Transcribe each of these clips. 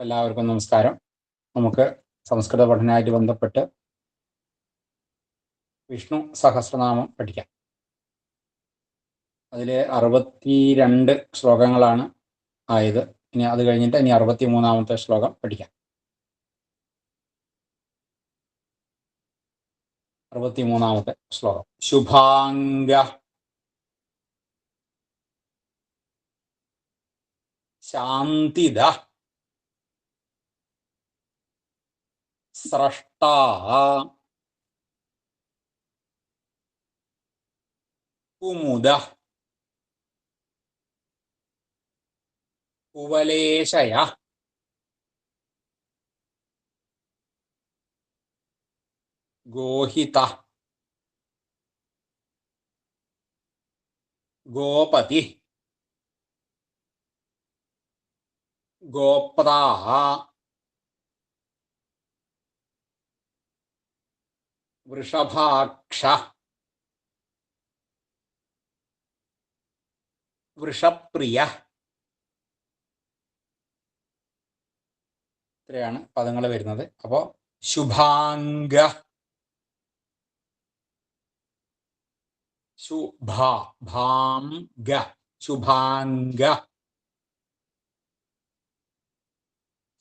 എല്ലാവർക്കും നമസ്കാരം. നമുക്ക് സംസ്കൃത പഠനമായിട്ട് ബന്ധപ്പെട്ട് വിഷ്ണു സഹസ്രനാമം പഠിക്കാം. അതിൽ അറുപത്തിരണ്ട് ശ്ലോകങ്ങളാണ് ആയത്. ഇനി അത് കഴിഞ്ഞിട്ട് ഇനി അറുപത്തി മൂന്നാമത്തെ ശ്ലോകം പഠിക്കാം. അറുപത്തി മൂന്നാമത്തെ ശ്ലോകം. ശുഭാംഗ ശാന്തിദ സ്രഷ്ടാ കുമുദ. കുവലേശയ. ഗോഹിത. ഗോപതി. ഗോപ്രാ വൃഷഭാക്ഷ വൃഷപ്രിയ ഇത്രയാണ് പദങ്ങൾ വരുന്നത്. അപ്പോ ശുഭാംഗ ശുഭ ഭാംഗ ശുഭാംഗ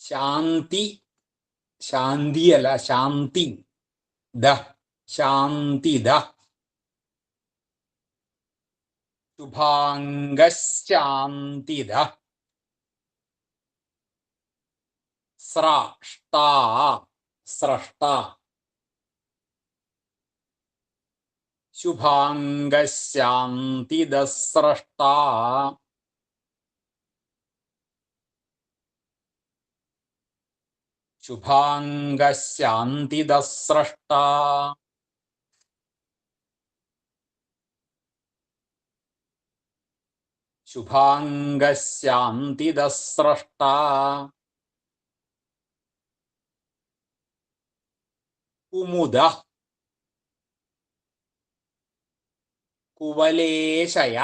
ശാന്തി ശാന്തിയല്ല ശാന്തി ദ ശാന്തിദ. ശുഭാംഗശാന്തിദ സ്രഷ്ടാ സ്രഷ്ട. ശുഭാംഗശാന്തിദ സ്രഷ്ടാ. ശുഭാംഗശാന്തിദ സ്രഷ്ടാ ശുഭാംഗശാന്തിദ സ്രഷ്ടാ കുമുദ കുവലേശയ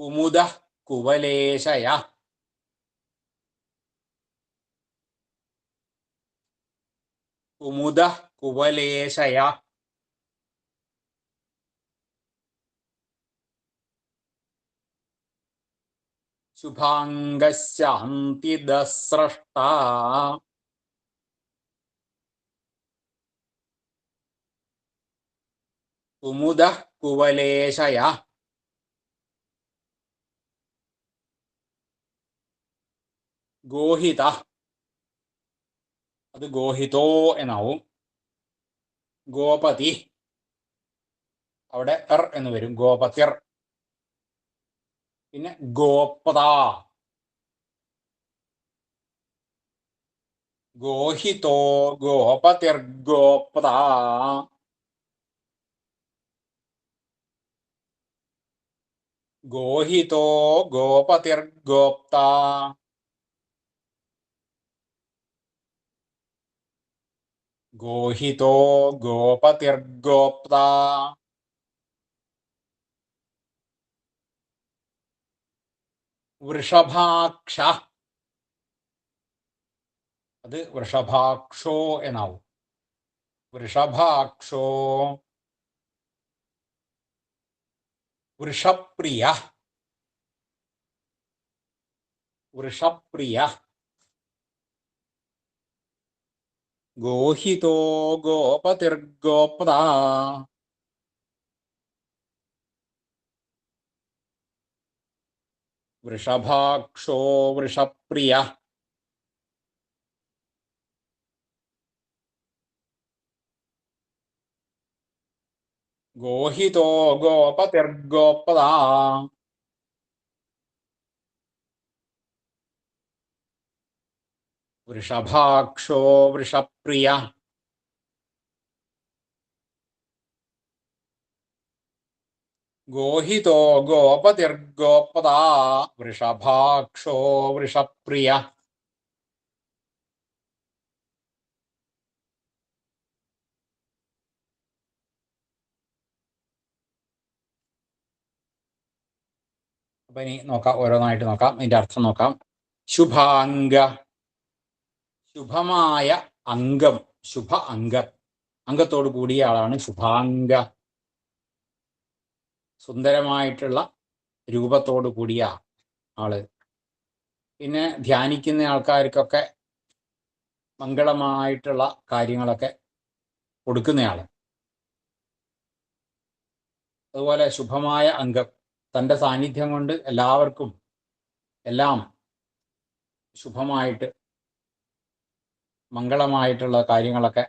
കുമുദ കുവലേശയ കുമുദ കുവലേശയ ശുഭാംഗശാന്തിദസ്രഷ്ടാ കുമുദ കുവലേശയ. ഗോഹിത. അത് ഗോഹിതോ എന്നാവും. ഗോപതി. അവിടെ എർ എന്ന് വരും. ഗോപതിർ. പിന്നെ ഗോപ്ത ഗോഹിതോ ഗോപതിർ ഗോപ്ത ഗോഹിതോ ഗോപതിർ ഗോപ്ത ഗോഹിതോ ഗോപതിർ വൃഷഭാക്ഷ. അത് വൃഷഭാക്ഷോ എന്നാവും. വൃഷഭാക്ഷോ. വൃഷപ്രിയ. വൃഷപ്രിയ. ഗോഹിതോ ഗോപതിർഗോപ്ത വൃഷഭാക്ഷോ വൃഷപ്രിയ ഗോഹിതോ ഗോപതിർഗോപ്ത വൃഷഭാക്ഷോ വൃഷപ്രിയ ഗോഹിതോ ഗോപതിർഗോപത വൃഷഭാക്ഷോ വൃഷപ്രിയ. അപ്പൊ ഇനി നോക്കാം ഓരോന്നായിട്ട് നോക്കാം. ഇതിന്റെ അർത്ഥം നോക്കാം. ശുഭാംഗ. ശുഭമായ അംഗം. ശുഭ അംഗം. അംഗത്തോട് കൂടിയ ആളാണ് ശുഭാംഗ. സുന്ദരമായിട്ടുള്ള രൂപത്തോടു കൂടിയ ആൾ. പിന്നെ ധ്യാനിക്കുന്ന ആൾക്കാർക്കൊക്കെ മംഗളമായിട്ടുള്ള കാര്യങ്ങളൊക്കെ കൊടുക്കുന്നയാൾ അതുപോലെ ശുഭമായ അംഗം. തന്റെ സാന്നിധ്യം കൊണ്ട് എല്ലാവർക്കും എല്ലാം ശുഭമായിട്ട് മംഗളമായിട്ടുള്ള കാര്യങ്ങളൊക്കെ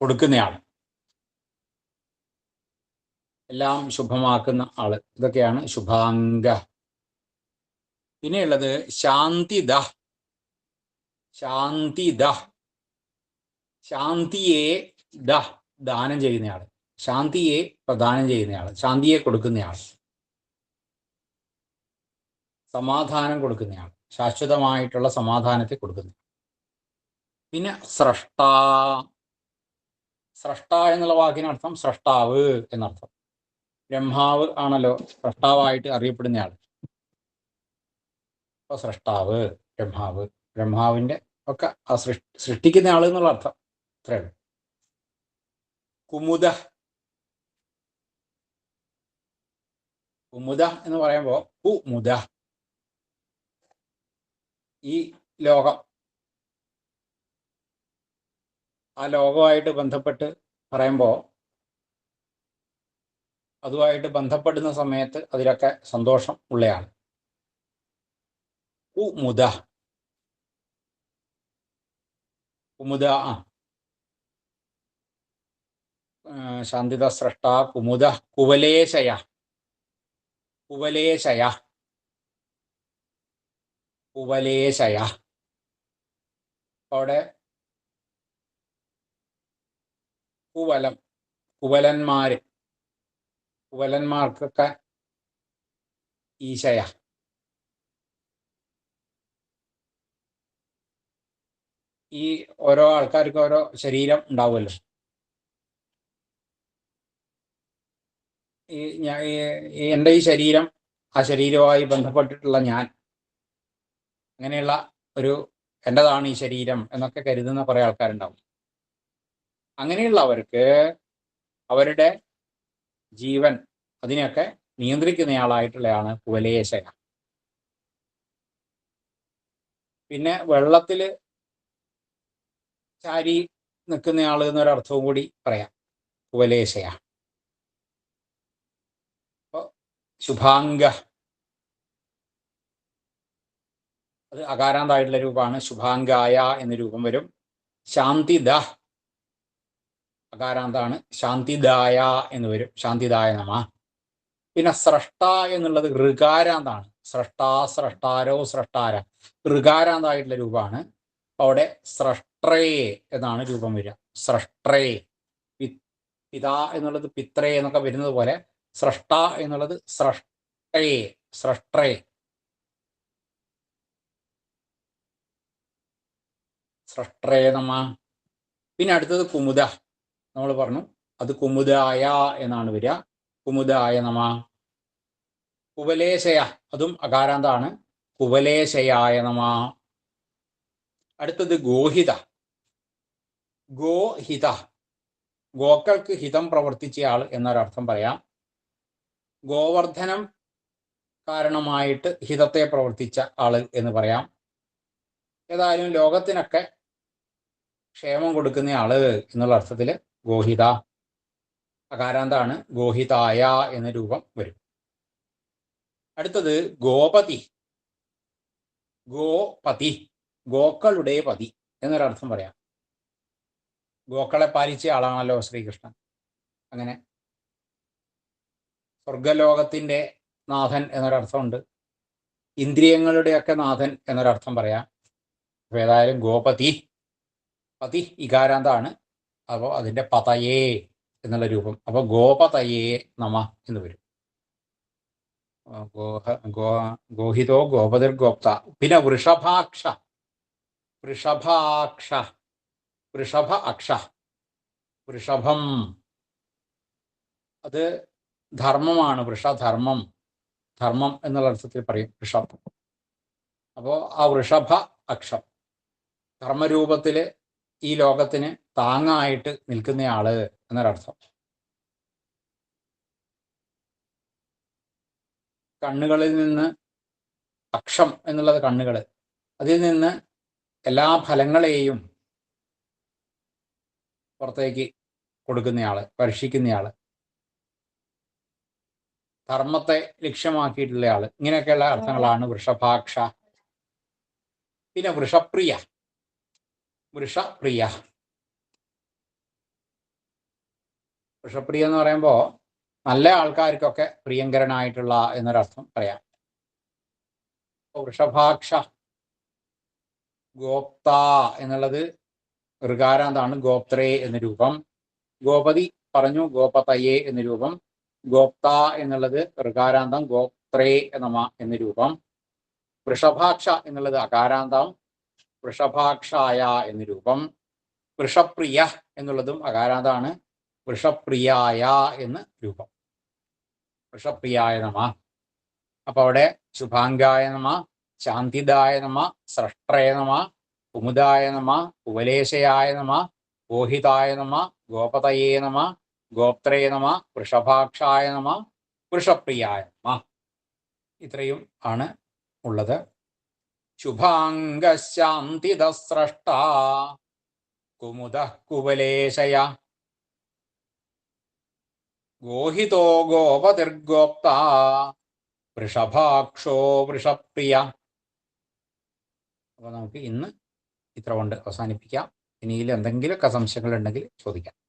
കൊടുക്കുന്നയാൾ എല്ലാം ശുഭമാക്കുന്ന ആൾ. ഇതൊക്കെയാണ് ശുഭാംഗ. പിന്നെയുള്ളത് ശാന്തിദ. ശാന്തിദ. ശാന്തിയെ ദ ദാനം ചെയ്യുന്നയാൾ ശാന്തിയെ പ്രദാനം ചെയ്യുന്നയാൾ ശാന്തിയെ കൊടുക്കുന്നയാൾ സമാധാനം കൊടുക്കുന്നയാൾ ശാശ്വതമായിട്ടുള്ള സമാധാനത്തെ കൊടുക്കുന്ന പിന്നെ സ്രഷ്ട. സ്രഷ്ട എന്നുള്ള വാക്കിനർത്ഥം സ്രഷ്ടാവ് എന്നർത്ഥം. ബ്രഹ്മാവ് ആണല്ലോ സ്രഷ്ടാവായിട്ട് അറിയപ്പെടുന്നയാൾ. അപ്പൊ സ്രഷ്ടാവ് ബ്രഹ്മാവ് ബ്രഹ്മാവിന്റെ ഒക്കെ ആ സൃഷ്ടി സൃഷ്ടിക്കുന്ന ആൾ എന്നുള്ള അർത്ഥം. ഇത്രയാണ് കുമുദ. കുമുദ എന്ന് പറയുമ്പോൾ കുമുദ. ഈ ലോകം. ആ ലോകമായിട്ട് ബന്ധപ്പെട്ട് പറയുമ്പോൾ അതുമായിട്ട് ബന്ധപ്പെടുന്ന സമയത്ത് അതിലൊക്കെ സന്തോഷം ഉള്ളയാണ് ഉമുദ കുമുദ ആ. ശാന്തിത സ്രഷ്ട കുമുദ കുവലേശയ. കുവലേശയ. കുവലേശയ. അവിടെ കുവലം കുവലന്മാര്. കുവലന്മാർക്കൊക്കെ ഈശയ. ഈ ഓരോ ആൾക്കാർക്ക് ഓരോ ശരീരം ഉണ്ടാവുമല്ലോ. ഈ ഞാൻ എന്റെ ഈ ശരീരം ആ ശരീരവുമായി ബന്ധപ്പെട്ടിട്ടുള്ള ഞാൻ അങ്ങനെയുള്ള ഒരു എന്റെതാണ് ഈ ശരീരം എന്നൊക്കെ കരുതുന്ന കുറെ ആൾക്കാരുണ്ടാവും. അങ്ങനെയുള്ളവർക്ക് അവരുടെ ജീവൻ അതിനെയൊക്കെ നിയന്ത്രിക്കുന്നയാളായിട്ടുള്ളയാണ് കുവലേശന പിന്നെ വെള്ളത്തിൽ ചാരി നിൽക്കുന്ന നിൽക്കുന്നയാൾ എന്നൊരർത്ഥവും കൂടി പറയാം. കുവലേശയ. അപ്പൊ ശുഭാംഗ. അത് അകാരാന്തായിട്ടുള്ള രൂപമാണ്. ശുഭാംഗായ എന്ന രൂപം വരും. ശാന്തിദ അകാരാന്താണ്. ശാന്തിദായ എന്ന് വരും. ശാന്തിദായ നമ. പിന്നെ സ്രഷ്ട എന്നുള്ളത് ഋകാരാന്താണ്. സ്രഷ്ടാ സ്രഷ്ടാരോ സ്രഷ്ടാര. ഋകാരാന്തായിട്ടുള്ള രൂപമാണ്. അവിടെ സ്രഷ്ട്രേ എന്നാണ് രൂപം വരിക. സ്രഷ്ട്രേ. പിതാ എന്നുള്ളത് പിത്രേ എന്നൊക്കെ വരുന്നത് പോലെ സ്രഷ്ട എന്നുള്ളത് സ്രഷ്ടേ സ്രഷ്ട്രേ. സ്രഷ്ട്രേ നമ. പിന്നെ അടുത്തത് കുമുദ. നമ്മൾ പറഞ്ഞു. അത് കുമുദായ എന്നാണ് വരിക. കുമുദായ നമ. കുവലേശയ അതും അകാരാന്താണ്. കുവലേശയായ നമ. അടുത്തത് ഗോഹിത. ഗോഹിത. ഗോക്കൾക്ക് ഹിതം പ്രവർത്തിച്ചയാൾ എന്നൊരർത്ഥം പറയാം. ഗോവർദ്ധനം കാരണമായിട്ട് ഹിതത്തെ പ്രവർത്തിച്ച ആൾ എന്ന് പറയാം. ഏതായാലും ലോകത്തിനൊക്കെ ക്ഷേമം കൊടുക്കുന്ന ആൾ എന്നുള്ള അർത്ഥത്തിൽ ഗോഹിത അകാരാന്താണ് ഗോഹിതായ എന്ന രൂപം വരും. അടുത്തത് ഗോപതി. ഗോപതി ഗോക്കളുടെ പതി എന്നൊരർത്ഥം പറയാം. ഗോക്കളെ പാലിച്ച ആളാണല്ലോ ശ്രീകൃഷ്ണൻ. അങ്ങനെ സ്വർഗലോകത്തിന്റെ നാഥൻ എന്നൊരർത്ഥമുണ്ട്. ഇന്ദ്രിയങ്ങളുടെയൊക്കെ നാഥൻ എന്നൊരർത്ഥം പറയാം. അപ്പൊ ഏതായാലും ഗോപതി പതി ഇകാരാന്താണ് അപ്പോൾ അതിന്റെ പതയേ എന്നുള്ള രൂപം. അപ്പോൾ ഗോപതയേ നമ എന്ന് വരും. ഗോഹ ഗോ ഗോഹിതോ ഗോപതിർ ഗോപ്ത പിന്നെ വൃഷഭാക്ഷ. വൃഷഭാക്ഷ. വൃഷഭ അക്ഷ. വൃഷഭം. അത് ധർമ്മമാണ് വൃഷധർമ്മം. ധർമ്മം എന്നുള്ള അർത്ഥത്തിൽ പറയും വൃഷഭം. അപ്പോൾ ആ വൃഷഭ അക്ഷം. ധർമ്മരൂപത്തിൽ ഈ ലോകത്തിന് താങ്ങായിട്ട് നിൽക്കുന്ന നിൽക്കുന്നയാൾ എന്നൊരർത്ഥം. കണ്ണുകളിൽ നിന്ന് അക്ഷം എന്നുള്ളത് കണ്ണുകൾ അതിൽ നിന്ന് എല്ലാ ഫലങ്ങളെയും പുറത്തേക്ക് കൊടുക്കുന്നയാൾ പരീക്ഷിക്കുന്നയാൾ ധർമ്മത്തെ ലക്ഷ്യമാക്കിയിട്ടുള്ള ആൾ. ഇങ്ങനെയൊക്കെയുള്ള അർത്ഥങ്ങളാണ് വൃഷഭാക്ഷ. പിന്നെ വൃഷപ്രിയ. വൃഷപ്രിയ. വൃഷപ്രിയ എന്ന് പറയുമ്പോൾ നല്ല ആൾക്കാർക്കൊക്കെ പ്രിയങ്കരനായിട്ടുള്ള എന്നൊരർത്ഥം പറയാം. വൃഷഭാക്ഷ ഗോപ്ത എന്നുള്ളത് ഋകാരാന്താണ് ഗോപ്ത്രേ എന്ന രൂപം. ഗോപതി പറഞ്ഞു ഗോപതയേ എന്ന രൂപം. ഗോപ്ത എന്നുള്ളത് ഋകാരാന്തം ഗോപ്ത്രേ നമ എന്ന രൂപം. വൃഷഭാക്ഷ എന്നുള്ളത് അകാരാന്തം വൃഷഭാക്ഷായ എന്ന രൂപം. വൃഷപ്രിയ എന്നുള്ളതും അകാരാന്താണ് വൃഷപ്രിയായ എന്ന് രൂപം. വൃഷപ്രിയായ നമ. അപ്പൊ അവിടെ ശുഭാംഗായ നമ ശാന്തിദായ നമ സ്രഷ്ട്രയ നമ കുമുദായ നമ ഉപലേശയായ നമ ഗോഹിതായ നമ ഗോപതയേ നമ ഗോപ്ത്രേ നമ വൃഷഭാക്ഷായ നമ വൃഷപ്രിയായ നമ. ഇത്രയും ആണ് ഉള്ളത്. ശുഭാംഗശാന്തിദസ്രഷ്ട കുമുദ കുവലേശയ ഗോഹിതോ ഗോപതിർഗോപ്ത വൃഷഭാക്ഷോ വൃഷപ്രിയ. അപ്പോൾ നമുക്ക് ഇന്ന് ഇത്ര കൊണ്ട് അവസാനിപ്പിക്കാം. ഇനിയിൽ എന്തെങ്കിലുമൊക്കെ സംശയങ്ങൾ ഉണ്ടെങ്കിൽ ചോദിക്കാം.